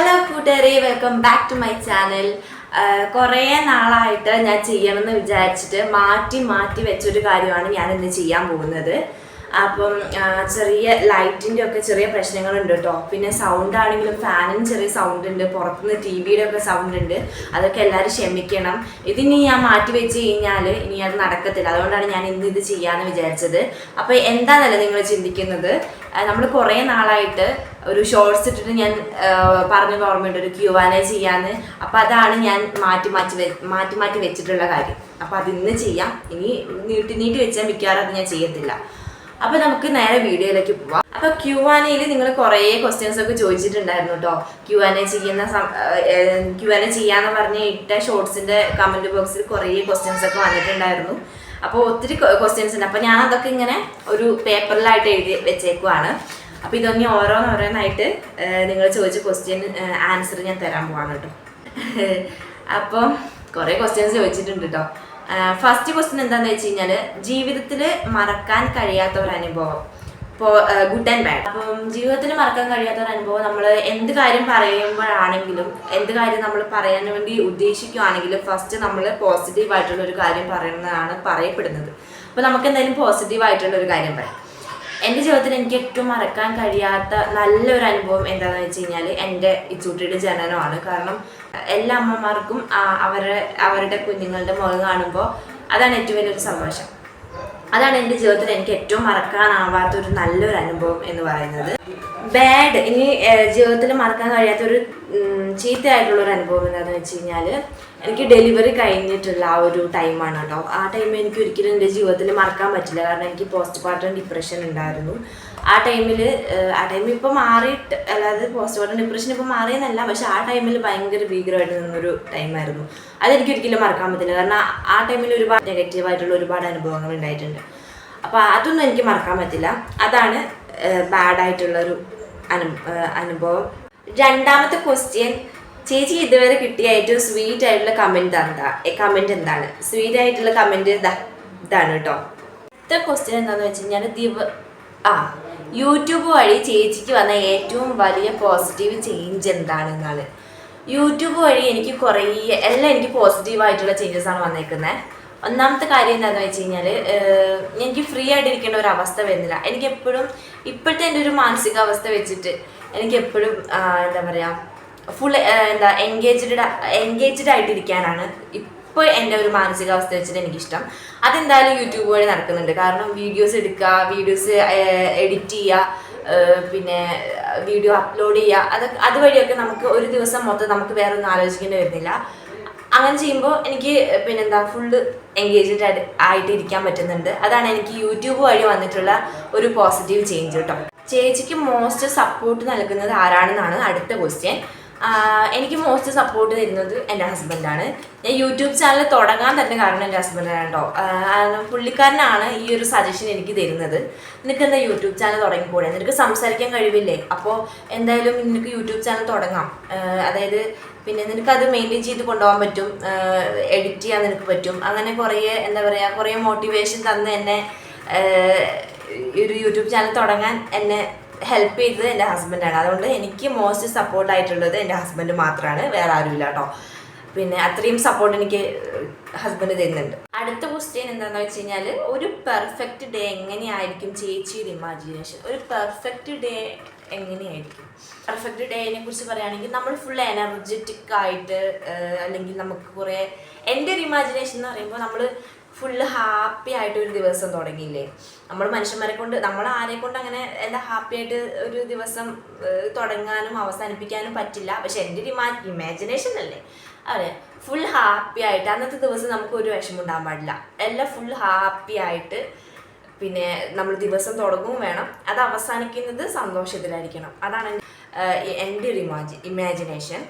Hello കൂട്ടുകാരെ. Welcome back to my channel കുറേ നാളായിട്ട് ഞാൻ ചെയ്യണമെന്ന് വിചാരിച്ചിട്ട് മാറ്റി മാറ്റി വെച്ചൊരു കാര്യമാണ് ഞാൻ ഇന്ന് ചെയ്യാൻ പോകുന്നത്. അപ്പം ചെറിയ ലൈറ്റിന്റെ ഒക്കെ ചെറിയ പ്രശ്നങ്ങളുണ്ട് കേട്ടോ പിന്നെ സൗണ്ട് ആണെങ്കിലും ഫാനിന് ചെറിയ സൗണ്ട് ഉണ്ട്. പുറത്തുനിന്ന് ടി വിയുടെ ഒക്കെ സൗണ്ട് ഉണ്ട്. അതൊക്കെ എല്ലാവരും ക്ഷമിക്കണം. ഇതിനി ഞാൻ മാറ്റി വെച്ച് കഴിഞ്ഞാൽ ഇനി അത് നടക്കത്തില്ല. അതുകൊണ്ടാണ് ഞാൻ ഇന്ന് ഇത് ചെയ്യാമെന്ന് വിചാരിച്ചത്. അപ്പോൾ എന്താണല്ലോ നിങ്ങൾ ചിന്തിക്കുന്നത്? നമ്മൾ കുറേ നാളായിട്ട് ഒരു ഷോർട്സ് ഇട്ടിട്ട് ഞാൻ പറഞ്ഞത് ഓർമ്മയുണ്ട്. ഒരു ക്യൂ ആനെ ചെയ്യാന്ന്. അപ്പം അതാണ് ഞാൻ മാറ്റി മാറ്റി മാറ്റി മാറ്റി വെച്ചിട്ടുള്ള കാര്യം. അപ്പം അത് ഇന്ന് ചെയ്യാം. ഇനി നീട്ടി നീട്ടി വെച്ചാൽ മിക്കവാറും അത് ഞാൻ ചെയ്യത്തില്ല. അപ്പൊ നമുക്ക് നേരെ വീഡിയോയിലേക്ക് പോവാം. അപ്പൊ ക്യൂ ആനയിൽ നിങ്ങൾ കുറേ ക്വസ്റ്റ്യൻസ് ഒക്കെ ചോദിച്ചിട്ടുണ്ടായിരുന്നു കേട്ടോ ആൻ ആന ചെയ്യുന്ന ക്യു ആന ചെയ്യാന്ന് പറഞ്ഞ ഇട്ട ഷോർട്സിന്റെ കമന്റ് ബോക്സിൽ കുറേ ക്വസ്റ്റ്യൻസ് ഒക്കെ വന്നിട്ടുണ്ടായിരുന്നു. അപ്പോൾ ഒത്തിരി ക്വസ്റ്റ്യൻസ് ഉണ്ട്. അപ്പോൾ ഞാൻ അതൊക്കെ ഇങ്ങനെ ഒരു പേപ്പറിലായിട്ട് എഴുതി വെച്ചേക്കുവാണ്. അപ്പോൾ ഇതൊന്നും ഓരോന്നോരോന്നായിട്ട് നിങ്ങൾ ചോദിച്ച ക്വസ്റ്റ്യൻ ആൻസർ ഞാൻ തരാൻ പോവാണ് കേട്ടോ അപ്പോൾ കുറേ ക്വസ്റ്റ്യൻസ് ചോദിച്ചിട്ടുണ്ട് കേട്ടോ ഫസ്റ്റ് ക്വസ്റ്റ്യൻ എന്താണെന്ന് വെച്ച് കഴിഞ്ഞാൽ ജീവിതത്തിൽ മറക്കാൻ കഴിയാത്ത ഒരു അനുഭവം ഇപ്പോൾ ഗുഡ് ആൻഡ് ബാഡ് അപ്പം ജീവിതത്തിൽ മറക്കാൻ കഴിയാത്ത ഒരു അനുഭവം നമ്മൾ എന്ത് കാര്യം പറയുമ്പോഴാണെങ്കിലും എന്ത് കാര്യം നമ്മൾ പറയാൻ വേണ്ടി ഉദ്ദേശിക്കുകയാണെങ്കിലും ഫസ്റ്റ് നമ്മൾ പോസിറ്റീവ് ആയിട്ടുള്ള ഒരു കാര്യം പറയുന്നതാണ് പറയപ്പെടുന്നത്. അപ്പോൾ നമുക്ക് എന്തായാലും പോസിറ്റീവ് ആയിട്ടുള്ള ഒരു കാര്യം പറയാം. എന്റെ ജീവിതത്തിൽ എനിക്ക് ഏറ്റവും മറക്കാൻ കഴിയാത്ത നല്ലൊരു അനുഭവം എന്താണെന്ന് വെച്ച് കഴിഞ്ഞാൽ എന്റെ ഇച്ചൂട്ടിയുടെ ജനനമാണ്. കാരണം എല്ലാ അമ്മമാർക്കും അവരുടെ അവരെ അവരുടെ കുഞ്ഞുങ്ങളുടെ മുഖം കാണുമ്പോൾ അതാണ് ഏറ്റവും വലിയൊരു സന്തോഷം. അതാണ് എന്റെ ജീവിതത്തിൽ എനിക്ക് ഏറ്റവും മറക്കാനാവാത്ത ഒരു നല്ലൊരു അനുഭവം എന്ന് പറയുന്നത്. ബാഡ് ഇനി ജീവിതത്തിൽ മറക്കാൻ കഴിയാത്ത ഒരു ചീത്തയായിട്ടുള്ള ഒരു അനുഭവം എന്താണെന്ന് വെച്ച് കഴിഞ്ഞാൽ എനിക്ക് ഡെലിവറി കഴിഞ്ഞിട്ടുള്ള ആ ഒരു ടൈമാണ് കേട്ടോ. ആ ടൈം എനിക്ക് ഒരിക്കലും എന്റെ ജീവിതത്തിൽ മറക്കാൻ പറ്റില്ല. കാരണം എനിക്ക് പോസ്റ്റ് പാർട്ടം ഡിപ്രഷൻ ഉണ്ടായിരുന്നു. ആ ടൈമിൽ ആ ടൈമിൽ ഇപ്പോൾ മാറിയിട്ട് അതായത് പോസ്റ്റ് മോർട്ടം ഡിപ്രഷൻ ഇപ്പോൾ മാറിയെന്നല്ല പക്ഷെ ആ ടൈമിൽ ഭയങ്കര ഭീകരമായിട്ട് നിന്നൊരു ടൈമായിരുന്നു അതെനിക്ക് ഒരിക്കലും മറക്കാൻ പറ്റില്ല. കാരണം ആ ടൈമിൽ ഒരുപാട് നെഗറ്റീവായിട്ടുള്ള ഒരുപാട് അനുഭവങ്ങൾ ഉണ്ടായിട്ടുണ്ട്. അപ്പോൾ അതൊന്നും എനിക്ക് മറക്കാൻ പറ്റില്ല. അതാണ് ബാഡായിട്ടുള്ളൊരു അനു അനുഭവം. രണ്ടാമത്തെ ക്വസ്റ്റ്യൻ ചേച്ചി ഇതുവരെ കിട്ടിയ ഏറ്റവും സ്വീറ്റ് ആയിട്ടുള്ള കമന്റ് എന്താ? കമന്റ് എന്താണ്? സ്വീറ്റ് ആയിട്ടുള്ള കമന്റ് ഇതാണ് കേട്ടോ. അടുത്ത ക്വസ്റ്റ്യൻ എന്താണെന്ന് വെച്ച് കഴിഞ്ഞാൽ ദിവ ആ യൂട്യൂബ് വഴി ചേച്ചിക്ക് വന്ന ഏറ്റവും വലിയ പോസിറ്റീവ് ചേഞ്ച് എന്താണെന്നാണ്. യൂട്യൂബ് വഴി എനിക്ക് കുറേ എല്ലാം എനിക്ക് പോസിറ്റീവായിട്ടുള്ള ചേഞ്ചസ് ആണ് വന്നേക്കുന്നത് ഒന്നാമത്തെ കാര്യം എന്താണെന്ന് വെച്ച് കഴിഞ്ഞാൽ എനിക്ക് ഫ്രീ ആയിട്ട് ആയിട്ടിരിക്കേണ്ട ഒരു അവസ്ഥ വരുന്നില്ല. എനിക്ക് എപ്പോഴും ഇപ്പോഴത്തെ എന്റെ ഒരു മാനസികാവസ്ഥ വെച്ചിട്ട് എനിക്ക് എപ്പോഴും എന്താ പറയുക ഫുൾ എന്താ എൻഗേജ്ഡ് എൻഗേജ്ഡ് ആയിട്ടിരിക്കാനാണ് ഇപ്പോൾ എന്റെ ഒരു മാനസികാവസ്ഥ വെച്ചിട്ട് എനിക്കിഷ്ടം. അതെന്തായാലും യൂട്യൂബ് വഴി നടക്കുന്നുണ്ട്. കാരണം വീഡിയോസ് എടുക്കുക വീഡിയോസ് എഡിറ്റ് ചെയ്യുക പിന്നെ വീഡിയോ അപ്ലോഡ് ചെയ്യുക അതൊക്കെ അതുവഴിയൊക്കെ നമുക്ക് ഒരു ദിവസം മൊത്തം നമുക്ക് വേറെ ഒന്നും ആലോചിക്കേണ്ടി വരുന്നില്ല. അങ്ങനെ ചെയ്യുമ്പോൾ എനിക്ക് പിന്നെന്താ ഫുള്ള് എൻഗേജ്ഡ് ആയിട്ട് ഇരിക്കാൻ പറ്റുന്നുണ്ട്. അതാണ് എനിക്ക് യൂട്യൂബ് വഴി വന്നിട്ടുള്ള ഒരു പോസിറ്റീവ് ചേഞ്ച് കേട്ടോ ചേച്ചിക്ക് മോസ്റ്റ് സപ്പോർട്ട് നൽകുന്നത് ആരാണെന്നാണ് അടുത്ത ക്വസ്റ്റ്യൻ എനിക്ക് മോസ്റ്റ് സപ്പോർട്ട് തരുന്നത് എന്റെ ഹസ്ബൻഡാണ് ഞാൻ യൂട്യൂബ് ചാനൽ തുടങ്ങാൻ തന്നെ കാരണം എന്റെ ഹസ്ബൻഡാണ് കേട്ടോ. പുള്ളിക്കാരനാണ് ഈ ഒരു സജഷൻ എനിക്ക് തരുന്നത്. നിനക്ക് എന്താ യൂട്യൂബ് ചാനൽ തുടങ്ങിക്കൂടെ? നിനക്ക് സംസാരിക്കാൻ കഴിവില്ലേ? അപ്പോൾ എന്തായാലും നിനക്ക് യൂട്യൂബ് ചാനൽ തുടങ്ങാം. അതായത് പിന്നെ നിനക്ക് അത് മെയിന്റെയിൻ ചെയ്ത് കൊണ്ടുപോകാൻ പറ്റും. എഡിറ്റ് ചെയ്യാൻ നിനക്ക് പറ്റും. അങ്ങനെ കുറേ എന്താ പറയുക കുറേ മോട്ടിവേഷൻ തന്ന് എന്നെ ഒരു യൂട്യൂബ് ചാനൽ തുടങ്ങാൻ എന്നെ ഹെൽപ്പ് ചെയ്തത് എന്റെ ഹസ്ബൻഡാണ് അതുകൊണ്ട് എനിക്ക് മോസ്റ്റ് സപ്പോർട്ട് ആയിട്ടുള്ളത് എന്റെ ഹസ്ബൻഡ് മാത്രമാണ് വേറെ ആരുമില്ല കേട്ടോ പിന്നെ അത്രയും സപ്പോർട്ട് എനിക്ക് ഹസ്ബൻഡ് തരുന്നുണ്ട്. അടുത്ത ക്വസ്റ്റ്യൻ എന്താണെന്ന് വെച്ച് കഴിഞ്ഞാൽ ഒരു പെർഫെക്റ്റ് ഡേ എങ്ങനെയായിരിക്കും ചേച്ചിയുടെ ഇമാജിനേഷൻ ഒരു പെർഫെക്റ്റ് ഡേ എങ്ങനെയായിരിക്കും? പെർഫെക്റ്റ് ഡേനെ കുറിച്ച് പറയുകയാണെങ്കിൽ നമ്മൾ ഫുൾ എനർജറ്റിക് ആയിട്ട് അല്ലെങ്കിൽ നമുക്ക് കുറേ എന്റെ ഒരു ഇമാജിനേഷൻ എന്ന് പറയുമ്പോൾ നമ്മൾ ഫുള്ള് ഹാപ്പി ആയിട്ട് ഒരു ദിവസം തുടങ്ങിയില്ലേ? നമ്മൾ മനുഷ്യന്മാരെ കൊണ്ട് നമ്മൾ ആരെ കൊണ്ട് അങ്ങനെ എന്താ ഹാപ്പി ആയിട്ട് ഒരു ദിവസം തുടങ്ങാനും അവസാനിപ്പിക്കാനും പറ്റില്ല. പക്ഷെ എന്റെ ഒരു ഇമാ ഇമാജിനേഷൻ അല്ലേ? അതെ. ഫുൾ ഹാപ്പി ആയിട്ട് അന്നത്തെ ദിവസം നമുക്ക് ഒരു വിഷമം ഉണ്ടാകാൻ പാടില്ല. എല്ലാം ഫുൾ ഹാപ്പി ആയിട്ട് പിന്നെ നമ്മൾ ദിവസം തുടങ്ങും വേണം. അത് അവസാനിക്കുന്നത് സന്തോഷത്തിലായിരിക്കണം. അതാണ് എന്റെ ഒരു ഇമാജി ഇമാജിനേഷൻ